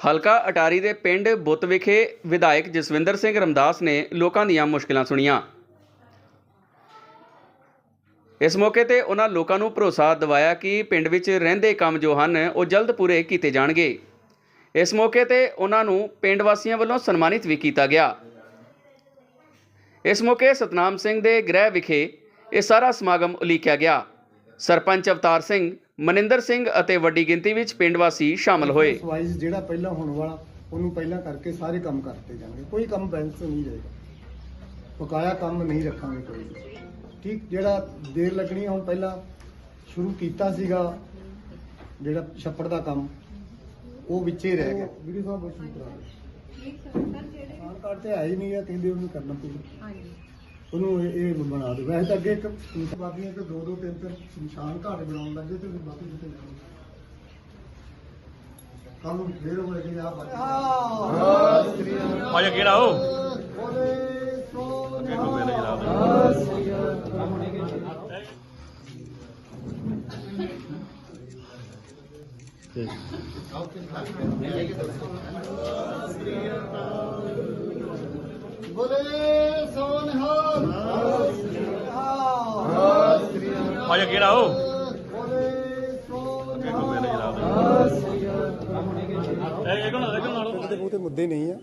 ਹਲਕਾ ਅਟਾਰੀ ਦੇ ਪਿੰਡ ਬੁੱਤ ਵਿਖੇ ਵਿਧਾਇਕ ਜਸਵਿੰਦਰ ਸਿੰਘ ਰਮਦਾਸ ਨੇ ਲੋਕਾਂ ਦੀਆਂ ਮੁਸ਼ਕਲਾਂ ਸੁਣੀਆਂ। ਇਸ ਮੌਕੇ ਤੇ ਉਹਨਾਂ ਲੋਕਾਂ ਨੂੰ ਭਰੋਸਾ ਦਿਵਾਇਆ ਕਿ ਪਿੰਡ ਵਿੱਚ ਰਹਿੰਦੇ ਕੰਮ ਜੋ ਹਨ, ਉਹ ਜਲਦ ਪੂਰੇ ਕੀਤੇ ਜਾਣਗੇ। ਇਸ ਮੌਕੇ ਤੇ ਉਹਨਾਂ ਨੂੰ ਪਿੰਡ ਵਾਸੀਆਂ ਵੱਲੋਂ ਸਨਮਾਨਿਤ ਵੀ ਕੀਤਾ ਗਿਆ। ਇਸ ਮੌਕੇ ਸਤਨਾਮ ਸਿੰਘ ਦੇ ਗ੍ਰਹਿ ਵਿਖੇ ਇਹ ਸਾਰਾ ਸਮਾਗਮ ਉਲੀਕਿਆ ਗਿਆ। ਸਰਪੰਚ ਅਵਤਾਰ ਸਿੰਘ ਮਨਿੰਦਰ ਸਿੰਘ ਅਤੇ ਵੱਡੀ ਗਿਣਤੀ ਵਿੱਚ ਪਿੰਡ ਵਾਸੀ ਸ਼ਾਮਲ ਹੋਏ। ਵਾਈਜ਼ ਜਿਹੜਾ ਪਹਿਲਾਂ ਹੋਣ ਵਾਲਾ ਉਹਨੂੰ ਪਹਿਲਾਂ ਕਰਕੇ ਸਾਰੇ ਕੰਮ ਕਰਤੇ ਜਾਣਗੇ। ਕੋਈ ਕੰਮ ਬੈਲੈਂਸ ਨਹੀਂ ਰਹੇਗਾ। ਬਕਾਇਆ ਕੰਮ ਨਹੀਂ ਰੱਖਾਂਗੇ ਕੋਈ ਵੀ। ਠੀਕ ਜਿਹੜਾ ਦੇਰ ਲੱਗਣੀ ਹੁਣ ਪਹਿਲਾਂ ਸ਼ੁਰੂ ਕੀਤਾ ਸੀਗਾ ਜਿਹੜਾ ਛੱਪੜ ਦਾ ਕੰਮ ਉਹ ਵਿੱਚੇ ਰਹਿ ਗਿਆ। ਵੀਡੀਓ ਸਾਹਿਬ ਬਹੁਤ ਸ਼ੁਰੂ ਕਰਾ ਰਹੇ ਹਾਂ ਕਾਰਡ ਤੇ ਆਈ ਨਹੀਂ ਆ ਕਹਿੰਦੇ ਉਹਨੂੰ ਕਰਨਾ ਪਊਗਾ। ਉਹਨੂੰ ਇਹ ਇਹ ਬਣਾ ਦਿਓ ਵੈਸੇ ਤਾਂ ਅੱਗੇ ਇੱਕ ਬਾਕੀਆਂ ਤੇ ਦੋ ਦੋ ਤਿੰਨ ਤਿੰਨ ਨਿਸ਼ਾਨ ਘਾਟ ਬਣਾਉਣ ਲੱਗੇ ਤੇ ਬਾਕੀ ਕਿਤੇ ਜਾਣਾ। ਕੱਲ ਨੂੰ ਫੇਰ ਹੋਏ ਆ ਬਾਕੀ। ਆਜਾ ਕਿਹੜਾ ਉਹ? ਬੋਲੇ ਸੋ ਬੋਲੇ ਸੋ ਨਿਹਾਲ ਆਜਾ ਕਿਹੜਾ ਨਾਲ ਦੇ ਬਹੁਤੇ ਮੁੱਦੇ ਨਹੀਂ ਆ।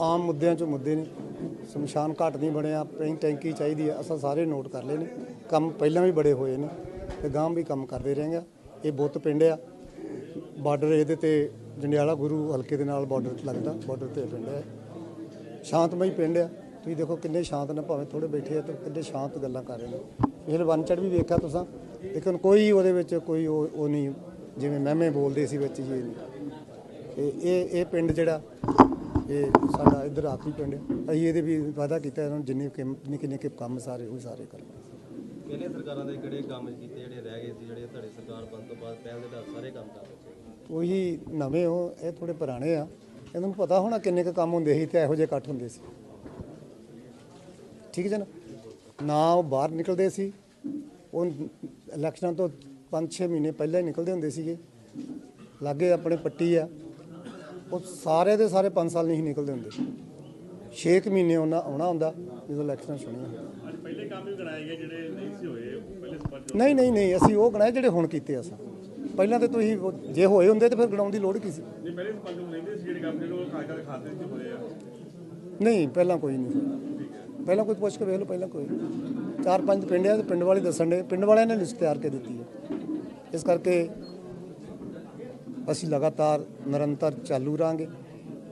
ਆਮ ਮੁੱਦਿਆਂ ਚੋਂ ਮੁੱਦੇ ਨੇ। ਸ਼ਮਸ਼ਾਨ ਘਾਟ ਨਹੀਂ ਬਣਿਆ ਪਈ ਟੈਂਕੀ ਚਾਹੀਦੀ ਆ ਅਸਾਂ ਸਾਰੇ ਨੋਟ ਕਰ ਲਏ ਨੇ। ਕੰਮ ਪਹਿਲਾਂ ਵੀ ਬੜੇ ਹੋਏ ਨੇ ਤੇ ਗਾਂਵ ਵੀ ਕੰਮ ਕਰਦੇ ਰਹੇਗਾ ਇਹ ਬੁੱਤ ਪਿੰਡ ਆ। ਬਾਰਡਰ ਇਹਦੇ ਤੇ ਜੰਡਿਆਲਾ ਗੁਰੂ ਹਲਕੇ ਦੇ ਨਾਲ ਬਾਰਡਰ ਲੱਗਦਾ ਬਾਰਡਰ ਤੇ ਪਿੰਡ ਹੈ। ਸ਼ਾਂਤਮਈ ਪਿੰਡ ਆ। ਤੁਸੀਂ ਦੇਖੋ ਕਿੰਨੇ ਸ਼ਾਂਤ ਨੇ ਭਾਵੇਂ ਥੋੜੇ ਬੈਠੇ ਆ ਤੇ ਕਿੰਨੇ ਸ਼ਾਂਤ ਗੱਲਾਂ ਕਰ ਰਹੇ ਨੇ। ਪਿਛਲੇ ਵਨ ਚੜ ਵੀ ਵੇਖਿਆ ਤੁਸੀਂ ਲੇਕਿਨ ਕੋਈ ਉਹਦੇ ਵਿੱਚ ਕੋਈ ਉਹ ਨਹੀਂ ਜਿਵੇਂ ਮਹਿਮੇ ਬੋਲਦੇ ਸੀ ਵਿੱਚ ਜੀ ਤੇ ਇਹ ਇਹ ਪਿੰਡ ਜਿਹੜਾ ਇਹ ਸਾਡਾ ਇੱਧਰ ਆਖਰੀ ਪਿੰਡ ਅਸੀਂ ਇਹਦੇ ਵੀ ਵਾਅਦਾ ਕੀਤਾ ਇਹਨਾਂ ਨੂੰ ਜਿੰਨੇ ਨਿੱਕੇ ਨਿੱਕੇ ਕੰਮ ਸਾਰੇ ਉਹ ਸਾਰੇ ਕਰਨਾ ਪਹਿਲੇ ਸਰਕਾਰਾਂ ਦੇ ਕਿਹੜੇ ਕੰਮ ਕੀਤੇ ਜਿਹੜੇ ਰਹਿ ਗਏ ਸੀ ਜਿਹੜੇ ਤੁਹਾਡੀ ਸਰਕਾਰ ਬਣਨ ਤੋਂ ਬਾਅਦ ਪਹਿਲ ਦੇ ਆਧਾਰ ਸਾਰੇ ਕੰਮ ਕਰ ਰਹੇ ਉਹੀ ਨਵੇਂ ਹੋ ਇਹ ਥੋੜੇ ਪੁਰਾਣੇ ਆ। ਇਹਨਾਂ ਨੂੰ ਪਤਾ ਹੋਣਾ ਕਿੰਨੇ ਕੁ ਕੰਮ ਹੁੰਦੇ ਸੀ ਤੇ ਇਹੋ ਜਿਹੇ ਇਕੱਠ ਹੁੰਦੇ ਸੀ। ਠੀਕ ਹੈ ਨਾ? ਨਾ ਉਹ ਬਾਹਰ ਨਿਕਲਦੇ ਸੀ। ਉਹ ਇਲੈਕਸ਼ਨਾਂ ਤੋਂ 5-6 ਮਹੀਨੇ ਪਹਿਲਾਂ ਹੀ ਨਿਕਲਦੇ ਹੁੰਦੇ ਸੀਗੇ। ਲਾਗੇ ਆਪਣੇ ਪੱਟੀ ਆ। ਉਹ ਸਾਰੇ ਦੇ ਸਾਰੇ 5 ਸਾਲ ਨਹੀਂ ਨਿਕਲਦੇ ਹੁੰਦੇ। 6 ਮਹੀਨੇ ਉਹਨਾਂ ਆਉਣਾ ਹੁੰਦਾ ਜਦੋਂ ਇਲੈਕਸ਼ਨਾਂ ਸੁਣੀਆਂ ਅੱਜ ਪਹਿਲੇ ਕੰਮ ਵੀ ਗਣਾਏ ਗਏ ਜਿਹੜੇ ਨਹੀਂ ਸੀ ਹੋਏ ਪਹਿਲੇ ਸਰਪੰਚ ਨਹੀਂ ਨਹੀਂ ਨਹੀਂ ਅਸੀਂ ਉਹ ਗਣਾਏ ਜਿਹੜੇ ਹੁਣ ਕੀਤੇ ਅਸਾਂ ਪਹਿਲਾਂ ਤੇ ਤੁਸੀਂ ਜੇ ਹੋਏ ਹੁੰਦੇ ਤੇ ਫਿਰ ਗਣਾਉਣ ਦੀ ਲੋੜ ਕੀ ਸੀ? ਨਹੀਂ ਪਹਿਲੇ ਸਰਪੰਚ ਨੂੰ ਲੈਂਦੇ ਸੀ ਜਿਹੜੇ ਕੰਮ ਜਿਹੜੇ ਉਹ ਕਾਗਜ਼ਾਂ ਦੇ ਖਾਤੇ 'ਚ ਹੋਏ ਆ। ਨਹੀਂ ਪਹਿਲਾਂ ਕੋਈ ਨਹੀਂ ਹੋਇਆ। ਪਹਿਲਾਂ ਕੋਈ ਪੁੱਛ ਕੇ ਵੇਖ ਲਓ, ਪਹਿਲਾਂ ਕੋਈ। ਚਾਰ ਪੰਜ ਪਿੰਡ ਆ ਤੇ ਪਿੰਡ ਵਾਲੇ ਦੱਸਣ ਦੇ, ਪਿੰਡ ਵਾਲਿਆਂ ਨੇ ਲਿਸਟ ਤਿਆਰ ਕੇ ਦਿੱਤੀ ਹੈ। ਇਸ ਕਰਕੇ ਅਸੀਂ ਲਗਾਤਾਰ ਨਿਰੰਤਰ ਚਾਲੂ ਰਾਂਗੇ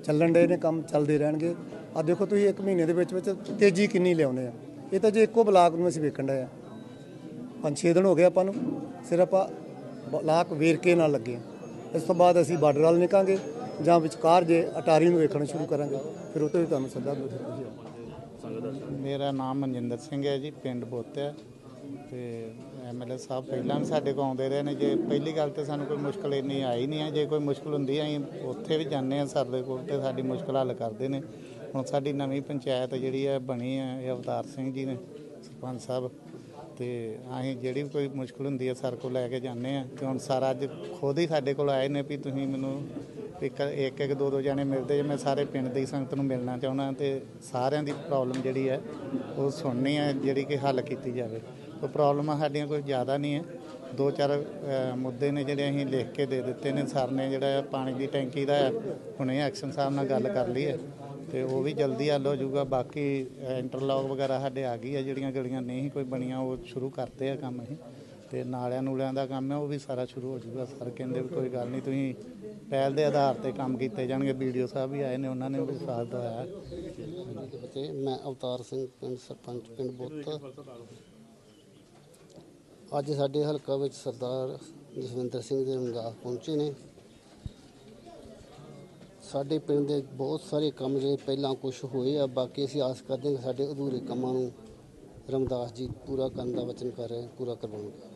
ਚੱਲਣ ਦੇ ਨੇ ਕੰਮ, ਚੱਲਦੇ ਰਹਿਣਗੇ। ਆ ਦੇਖੋ ਤੁਸੀਂ ਇੱਕ ਮਹੀਨੇ ਦੇ ਵਿੱਚ ਵਿੱਚ ਤੇਜ਼ੀ ਕਿੰਨੀ ਲਿਆਉਨੇ ਆ। ਇਹ ਤਾਂ ਜੇ ਇੱਕੋ ਬਲਾਕ ਨੂੰ ਅਸੀਂ ਵੇਖਣ ਡਏ ਆ। ਪੰਜ ਛੇ ਦਿਨ ਹੋ ਗਏ ਆਪਾਂ ਨੂੰ, ਸਿਰਫ ਆਪਾਂ ਬਲਾਕ ਵੇਰਕੇ ਨਾਲ ਲੱਗੇ ਆ। ਇਸ ਤੋਂ ਬਾਅਦ ਅਸੀਂ ਬਾਰਡਰ ਵਾਲ ਨਿਕਾਂਗੇ ਜਾਂ ਵਿਚਕਾਰ ਜੇ ਅਟਾਰੀ ਨੂੰ ਵੇਖਣਾ ਸ਼ੁਰੂ ਕਰਾਂਗੇ, ਫਿਰ ਉਹ ਤੋਂ ਵੀ ਤੁਹਾਨੂੰ ਸੱਦਾ ਦੋ ਮੇਰਾ ਨਾਮ ਮਨਜਿੰਦਰ ਸਿੰਘ ਹੈ ਜੀ, ਪਿੰਡ ਬੋਤ ਹੈ। ਤੇ ਐਮਐਲਏ ਸਾਹਿਬ ਪਹਿਲਾਂ ਵੀ ਸਾਡੇ ਕੋਲ ਆਉਂਦੇ ਰਹੇ ਨੇ। ਜੇ ਪਹਿਲੀ ਗੱਲ ਤੇ ਸਾਨੂੰ ਕੋਈ ਮੁਸ਼ਕਲ ਇੰਨੀ ਆਈ ਨਹੀਂ ਹੈ। ਜੇ ਕੋਈ ਮੁਸ਼ਕਲ ਹੁੰਦੀ ਹੈ, ਅਸੀਂ ਉੱਥੇ ਵੀ ਜਾਂਦੇ ਹਾਂ ਸਰ ਦੇ ਕੋਲ ਤੇ ਸਾਡੀ ਮੁਸ਼ਕਲ ਹੱਲ ਕਰਦੇ ਨੇ। ਹੁਣ ਸਾਡੀ ਨਵੀਂ ਪੰਚਾਇਤ ਜਿਹੜੀ ਹੈ, ਬਣੀ ਹੈ, ਇਹ ਅਵਤਾਰ ਸਿੰਘ ਜੀ ਨੇ, ਸਰਪੰਚ ਸਾਹਿਬ। ਤੇ ਅਸੀਂ ਜਿਹੜੀ ਵੀ ਕੋਈ ਮੁਸ਼ਕਲ ਹੁੰਦੀ ਹੈ, ਸਰ ਕੋਲ ਲੈ ਕੇ ਜਾਂਦੇ ਹਾਂ। ਤੇ ਹੁਣ ਸਰ ਅੱਜ ਖੁਦ ਹੀ ਸਾਡੇ ਕੋਲ ਆਏ ਨੇ ਵੀ ਤੁਸੀਂ ਮੈਨੂੰ ਇੱਕ ਇੱਕ ਇੱਕ ਦੋ ਦੋ ਜਾਣੇ ਮਿਲਦੇ ਜੇ ਮੈਂ ਸਾਰੇ ਪਿੰਡ ਦੀ ਸੰਗਤ ਨੂੰ ਮਿਲਣਾ ਚਾਹੁੰਦਾ ਤੇ ਸਾਰਿਆਂ ਦੀ ਪ੍ਰੋਬਲਮ ਜਿਹੜੀ ਹੈ, ਉਹ ਸੁਣਨੀ ਹੈ, ਜਿਹੜੀ ਕਿ ਹੱਲ ਕੀਤੀ ਜਾਵੇ। ਉਹ ਪ੍ਰੋਬਲਮਾਂ ਸਾਡੀਆਂ ਕੋਈ ਜ਼ਿਆਦਾ ਨਹੀਂ ਹੈ। ਦੋ ਚਾਰ ਮੁੱਦੇ ਨੇ ਜਿਹੜੇ ਅਸੀਂ ਲਿਖ ਕੇ ਦੇ ਦਿੱਤੇ ਨੇ। ਸਰ ਨੇ ਜਿਹੜਾ ਪਾਣੀ ਦੀ ਟੈਂਕੀ ਦਾ ਹੁਣੇ ਐਕਸ਼ਨ ਸਾਹਿਬ ਨਾਲ ਗੱਲ ਕਰ ਲਈ ਹੈ। ਤੇ ਉਹ ਵੀ ਜਲਦੀ ਹੱਲ ਹੋ ਜਾਊਗਾ। ਬਾਕੀ ਇੰਟਰਲੌਕ ਵਗੈਰਾ ਸਾਡੇ ਆ ਗਈ ਹੈ। ਜਿਹੜੀਆਂ ਗਲੀਆਂ ਨਹੀਂ ਕੋਈ ਬਣੀਆਂ, ਉਹ ਸ਼ੁਰੂ ਕਰਤੇ ਆ ਕੰਮ ਅਸੀਂ। ਤੇ ਨਾਲਿਆਂ ਨੂਲਿਆਂ ਦਾ ਕੰਮ ਹੈ, ਉਹ ਵੀ ਸਾਰਾ ਸ਼ੁਰੂ ਹੋ ਜਾਊਗਾ। ਸਰ ਕਹਿੰਦੇ ਵੀ ਕੋਈ ਗੱਲ ਨਹੀਂ, ਤੁਸੀਂ ਪਹਿਲ ਦੇ ਆਧਾਰ ਤੇ ਕੰਮ ਕੀਤੇ ਜਾਣਗੇ। ਵੀਡੀਓ ਸਾਹਿਬ ਵੀ ਆਏ ਨੇ, ਉਹਨਾਂ ਨੇ ਵੀ ਸਾਥ ਦਵਾਇਆ। ਤੇ ਮੈਂ ਅਵਤਾਰ ਸਿੰਘ ਪਿੰਡ, ਸਰਪੰਚ ਪਿੰਡ ਬੁੱਤ। ਅੱਜ ਸਾਡੇ ਹਲਕਾ ਵਿੱਚ ਸਰਦਾਰ ਜਸਵਿੰਦਰ ਸਿੰਘ ਦੇ ਰਮਦਾਸ ਪਹੁੰਚੇ ਨੇ। ਸਾਡੇ ਪਿੰਡ ਦੇ ਬਹੁਤ ਸਾਰੇ ਕੰਮ ਜਿਹੜੇ ਪਹਿਲਾਂ ਕੁਝ ਹੋਏ ਆ, ਬਾਕੀ ਅਸੀਂ ਆਸ ਕਰਦੇ ਹਾਂ ਕਿ ਸਾਡੇ ਅਧੂਰੇ ਕੰਮਾਂ ਨੂੰ ਰਮਦਾਸ ਜੀ ਪੂਰਾ ਕਰਨ ਦਾ ਵਚਨ ਕਰ ਰਹੇ, ਪੂਰਾ ਕਰਵਾਉਣਗੇ।